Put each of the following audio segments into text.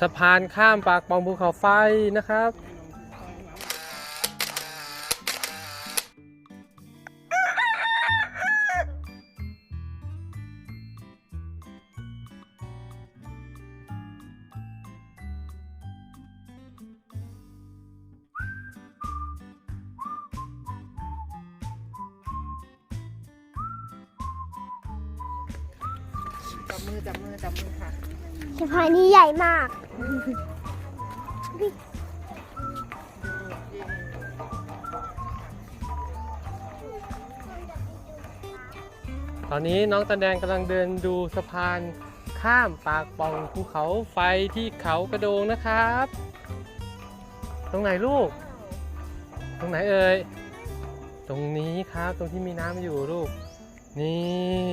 สะพานข้ามปากปองภูเขาไฟนะครับ จับมือจับมือจับมือค่ะ สะพานนี้ใหญ่มาก ตอนนี้น้องตาแดงกำลังเดินดูสะพานข้ามปากป่องภูเขาไฟที่เขากระโดงนะครับ ตรงไหนลูก ตรงไหนเอ่ย ตรงนี้ครับ ตรงที่มีน้ำอยู่ลูก นี่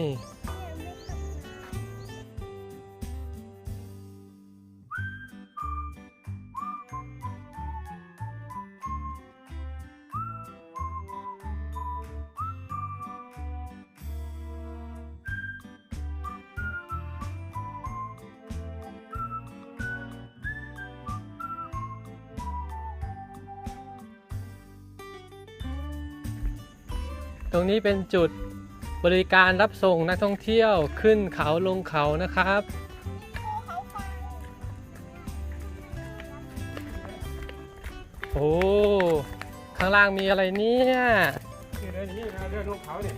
ตรงนี้เป็นจุดบริการรับส่งนักท่องเที่ยวขึ้นเขาลงเขานะครับ โอ้ข้างล่างมีอะไรเนี่ยเดินอย่างนี้นะเดินลงเขาเนี่ย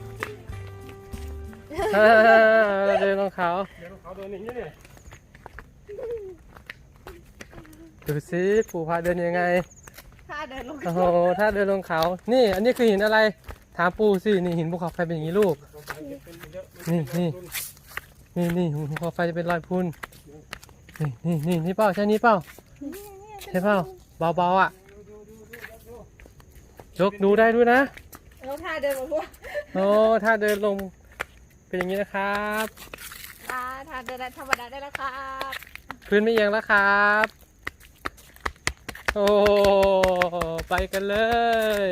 อ่าเดินลงเขาเดินลงเขาเดินอย่างนี้เนี่ยดูสิปู่พาเดินยังไงถ้าเดินลงโอ้โหถ้าเดินลงเขา นี่อันนี้คือหินอะไร ถามปู่สินี่หินภูเขาไฟเป็นอย่างนี้ลูก นี่นี่นี่นี่ภูเขาไฟจะเป็นรอยพุนนี่นี่นี่นี่เปล่าใช่นี่เปล่าใช่เปล่าเบาๆอะยกดูได้ด้วยนะแล้วถ้าเดินมาพวกโอ้ถ้าเดินลง เป็นอย่างนี้นะครับอ่าถ้าเดินได้ธรรมดาได้แล้วครับพื้นไม่เอียงแล้วครับโอ้ไปกันเลย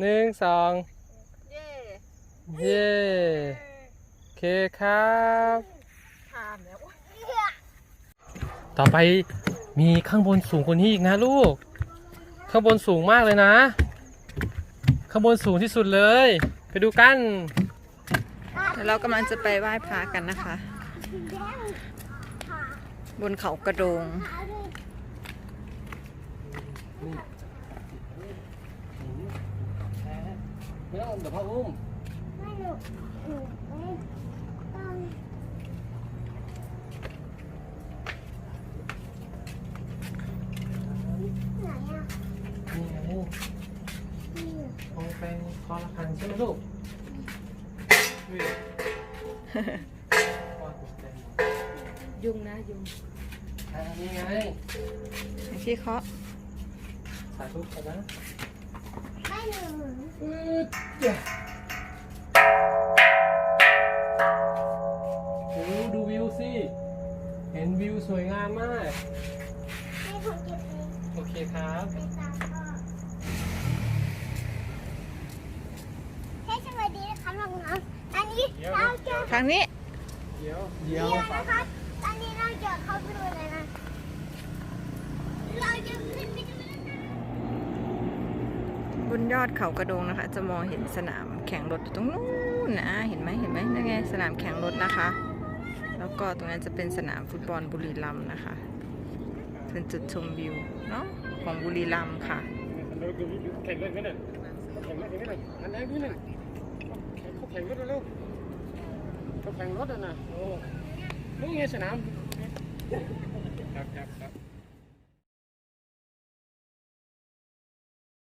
หนึ่งสองเย่เย้โอเคครับผ่านแล้วต่อไปมีข้างบนสูงกว่านี้อีกนะลูก ข้างบนสูงมากเลยนะ ข้างบนสูงที่สุดเลย ไปดูกัน เดี๋ยวเรากำลังจะไปไหว้พระกันนะคะ บนเขากระโดง ไม่ต้องเดี๋ยวพ่ออุ้มไม่หนูหนูไม่ต้องไหนอะนี่ไงนี่ คงเป็นคอละคังใช่ไหมลูกอุ้ยยุงนะยุงอ่านี่ไงที่เคาะ สาธุกันนะ โอ้ดูวิวสิ เห็นวิวสวยงามมากให้ผมเก็บเองโอเคครับไปตามพ่อเฮ้ยสวัสดีนะครับน้องๆอันนี้เราจะทางนี้ เดี๋ยว เดี๋ยวเดี๋ยวนะครับตอนนี้เราจะเข้าไปดูเลยนะ เราจะขึ้นไปดูแล้วนะ บนยอดเขากระโดงนะคะ จะมองเห็นสนามแข่งรถอยู่ตรงนู้นนะเห็นไหมเห็นไหมนั่นไงสนามแข่งรถนะคะ แล้วก็ตรงนั้นจะเป็นสนามฟุตบอลบุรีรัมย์นะคะ เป็นจุดชมวิวเนาะของบุรีรัมย์ค่ะแข่งเล่นกันเนี่ยแข่งเล่นกันเนี่ยอันไหนนี่เนี่ยเขาแข่งรถเร็วเขาแข่งรถอะนะโอ้นี่ไงสนามครับครับครับ